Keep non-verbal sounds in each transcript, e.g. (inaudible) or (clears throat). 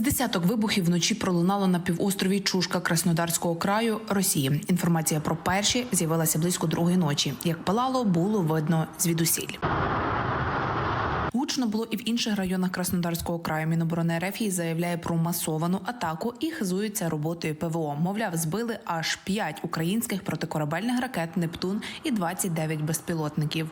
З десяток вибухів вночі пролунало на півострові Чушка Краснодарського краю Росії. Інформація про перші з'явилася близько другої ночі. Як палало, було видно звідусіль. Гучно було і в інших районах Краснодарського краю. Міноборони РФ заявляє про масовану атаку і хизується роботою ПВО. Мовляв, збили аж 5 українських протикорабельних ракет Нептун і 29 безпілотників.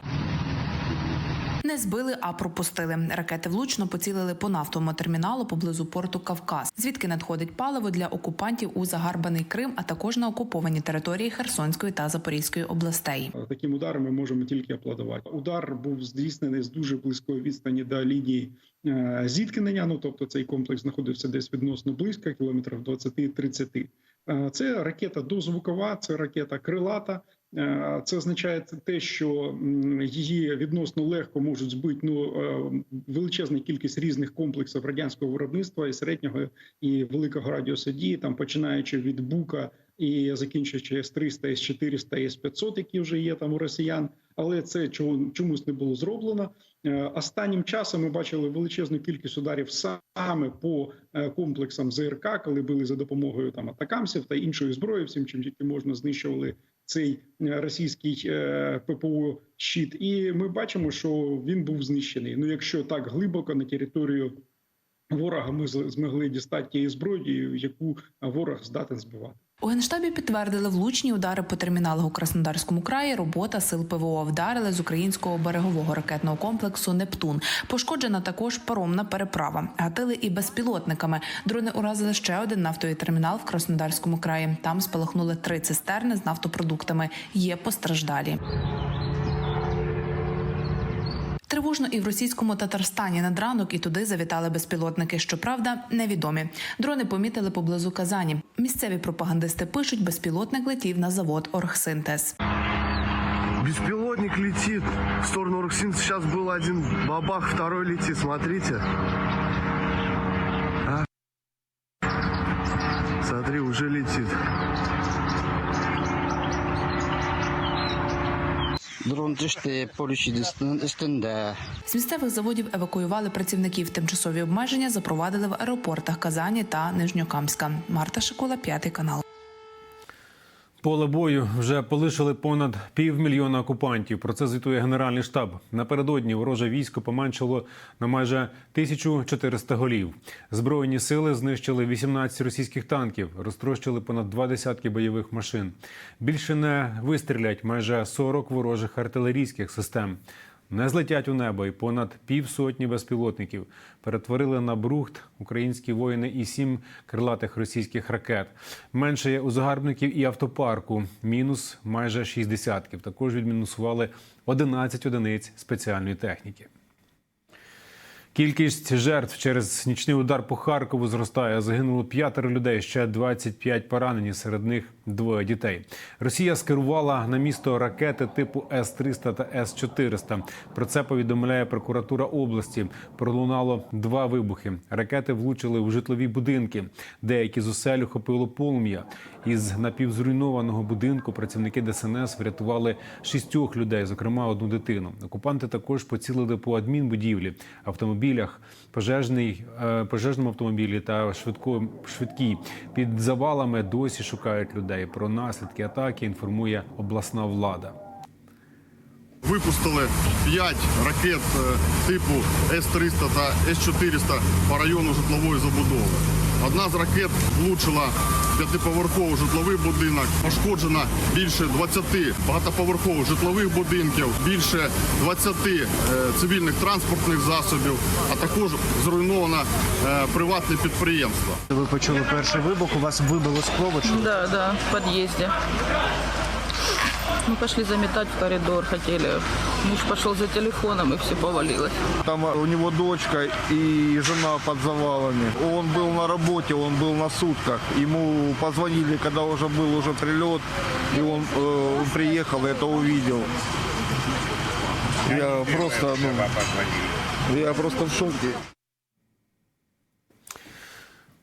Не збили, а пропустили. Ракети влучно поцілили по нафтовому терміналу поблизу порту Кавказ, звідки надходить паливо для окупантів у загарбаний Крим, а також на окуповані території Херсонської та Запорізької областей. Таким ударом ми можемо тільки аплодувати. Удар був здійснений з дуже близької відстані до лінії е, зіткнення. Ну тобто цей комплекс знаходився десь відносно близько, кілометрів 20-30. Е, Це ракета дозвукова, це ракета крилата. Е, Це означає те, що її відносно легко можуть збити ну е, величезна кількість різних комплексів радянського виробництва і середнього і великого радіуса дії, там починаючи від бука і закінчуючи С-300, С-400, С-500, які вже є там у росіян. Але це чому- чомусь не було зроблено. Е, Останнім часом ми бачили величезну кількість ударів саме по е, комплексам ЗРК, коли били за допомогою там атакамсів та іншої зброї, всім чим тільки можна знищували цей е, російський ППО щит. І ми бачимо, що він був знищений. Ну, якщо так глибоко на територію ворога ми змогли дістати тієї зброї, яку ворог здатен збивати. У генштабі підтвердили влучні удари по терміналах у Краснодарському краї. Робота сил ПВО вдарили з українського берегового ракетного комплексу Нептун. Пошкоджена також паромна переправа. Гатили і безпілотниками. Дрони уразили ще один нафтовий термінал в Краснодарському краї. Там спалахнули три цистерни з нафтопродуктами. Є постраждалі. Тривожно і в російському Татарстані над ранок і туди завітали безпілотники. Щоправда, невідомі. Дрони помітили поблизу Казані. Місцеві пропагандисти пишуть, безпілотник летів на завод Оргсинтез. Беспилотник летит в сторону Руксин. Сейчас был один бабах, второй летит. Смотрите. А? Смотри, уже летит. Drone düştü, polis üstün- З місцевих заводів евакуювали працівників. Тимчасові обмеження запровадили в аеропортах Казані та Нижньокамська. Марта Шикола, п'ятий канал. Поле бою вже полишили понад півмільйона окупантів. Про це звітує Генеральний штаб. Напередодні вороже військо поменшило на майже 1400 голів. Збройні сили знищили 18 російських танків, розтрощили понад два десятки бойових машин. Більше не вистрілять майже 40 ворожих артилерійських систем. Не злетять у небо і понад півсотні безпілотників перетворили на брухт українські воїни і сім крилатих російських ракет. Менше є у загарбників і автопарку. Мінус майже шість десятків. Також відмінусували 11 одиниць спеціальної техніки. Кількість жертв через нічний удар по Харкову зростає. Загинуло п'ятеро людей, ще 25 поранені. Серед них двоє дітей. Росія скерувала на місто ракети типу С-300 та С-400. Про це повідомляє прокуратура області. Пролунало два вибухи. Ракети влучили у житлові будинки. Деякі з осель охопило полум'я. Із напівзруйнованого будинку працівники ДСНС врятували шістьох людей, зокрема одну дитину. Окупанти також поцілили по адмінбудівлі, автомобілях, пожежний, е, пожежному автомобілі та швидко, швидкій. Під завалами досі шукають людей. Про наслідки атаки інформує обласна влада. Випустили 5 ракет е, типу С-300 та С-400 по району житлової забудови. Одна з ракет влучила п'ятиповерховий житловий будинок. Пошкоджено більше 20 багатоповерхових житлових будинків, більше 20 е, цивільних транспортних засобів, а також зруйновано е, приватне підприємство. Ви почули перший вибух, у вас вибило скло, Так. Да, да, в подъезде. Мы пошли заметать в коридор, хотели. Муж пошел за телефоном, и все повалилось. Там у него дочка и жена под завалами. Он был на работе, он был на сутках. Ему позвонили, когда уже был уже прилет, и он э, приехал, это увидел. Я просто, ну, я просто в шоке.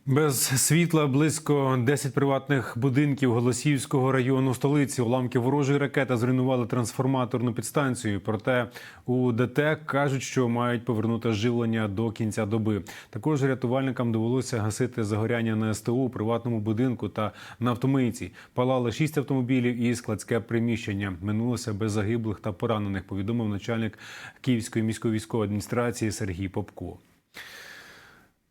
Без світла близько 10 приватних будинків Голосіївського району столиці. Уламки ворожої ракети зруйнували трансформаторну підстанцію. Проте у ДТ кажуть, що мають повернути живлення до кінця доби. Також рятувальникам довелося гасити загоряння на СТО у приватному будинку та на. Палали шість автомобілів і складське приміщення. Минулося без загиблих та поранених. Повідомив начальник Київської міської військової адміністрації Сергій Попко.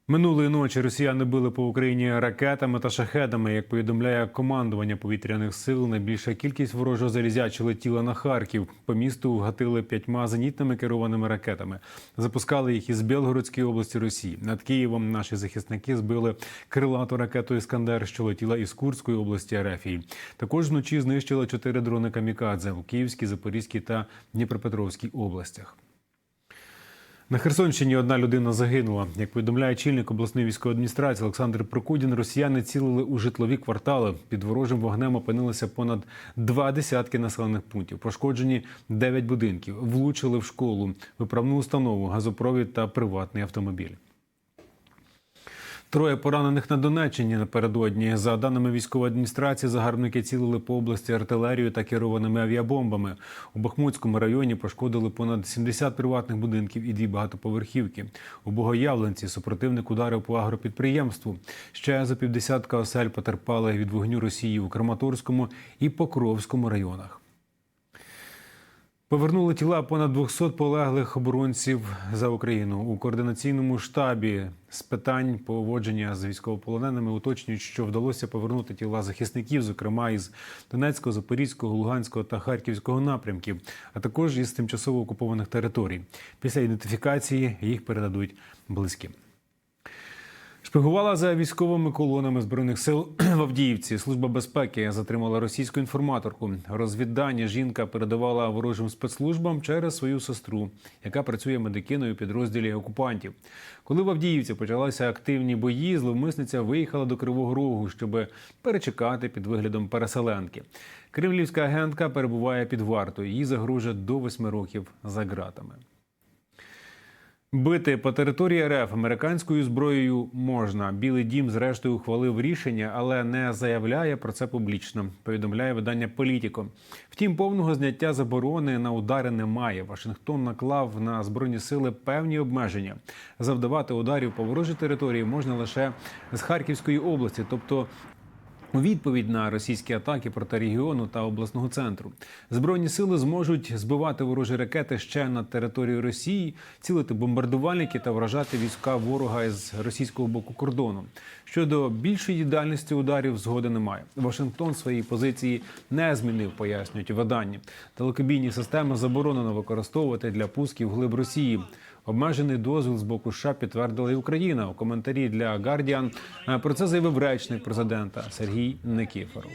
Минулої ночі росіяни били по Україні ракетами та шахедами. Як повідомляє командування повітряних сил, найбільша кількість ворожого залізяча летіла на Харків. По місту гатили п'ятьма зенітними керованими ракетами. Запускали їх із Білгородської області Росії. Над Києвом наші захисники збили крилату ракету Іскандер, що летіла із Курської області Арефії. Також вночі знищили чотири дрони камікадзе у Київській, Запорізькій та Дніпропетровській областях. На Херсонщині одна людина загинула. Як повідомляє чільник обласної військової адміністрації Олександр Прокудін, росіяни цілили у житлові квартали. Під ворожим вогнем опинилися понад два десятки населених пунктів. Пошкоджені дев'ять будинків, влучили в школу, виправну установу, газопровід та приватний автомобіль. Троє поранених на Донеччині напередодні. За даними військової адміністрації, загарбники цілили по області артилерією та керованими авіабомбами. У Бахмутському районі пошкодили понад 70 приватних будинків і дві багатоповерхівки. У Богоявленці супротивник ударив по агропідприємству. Ще за півдесятка осель потерпали від вогню Росії у Краматорському і Покровському районах. Повернули тіла понад 200 полеглих оборонців за Україну у координаційному штабі з питань поводження з військовополоненими. Уточнюють, що вдалося повернути тіла захисників, зокрема із Донецького, Запорізького, Луганського та Харківського напрямків, а також із тимчасово окупованих територій. Після ідентифікації їх передадуть близьким. Шпигувала за військовими колонами збройних сил (clears throat) в Авдіївці. Служба безпеки затримала російську інформаторку. Розвіддання жінка передавала ворожим спецслужбам через свою сестру, яка працює медикиною підрозділі окупантів. Коли в Авдіївці почалися активні бої, зловмисниця виїхала до Кривого Рогу, щоб перечекати під виглядом переселенки. Кремлівська агентка перебуває під вартою. Їй загрожує до восьми років за ґратами. Бити по території РФ американською зброєю можна. Білий дім зрештою ухвалив рішення, але не заявляє про це публічно. Повідомляє видання Політіко. Втім, повного зняття заборони на удари немає. Вашингтон наклав на збройні сили певні обмеження. Завдавати ударів по ворожій території можна лише з Харківської області, тобто у відповідь на російські атаки проти регіону та обласного центру збройні сили зможуть збивати ворожі ракети ще на територію Росії, цілити бомбардувальники та вражати війська ворога з російського боку кордону. Щодо більшої дальності ударів згоди немає. Вашингтон свої позиції не змінив, пояснюють у виданні. Далекобійні системи заборонено використовувати для пусків глиб Росії. Обмежений дозвіл з боку США підтвердила і Україна у коментарі для Guardian. Е, Про це заявив речник президента Сергій Никіфоров.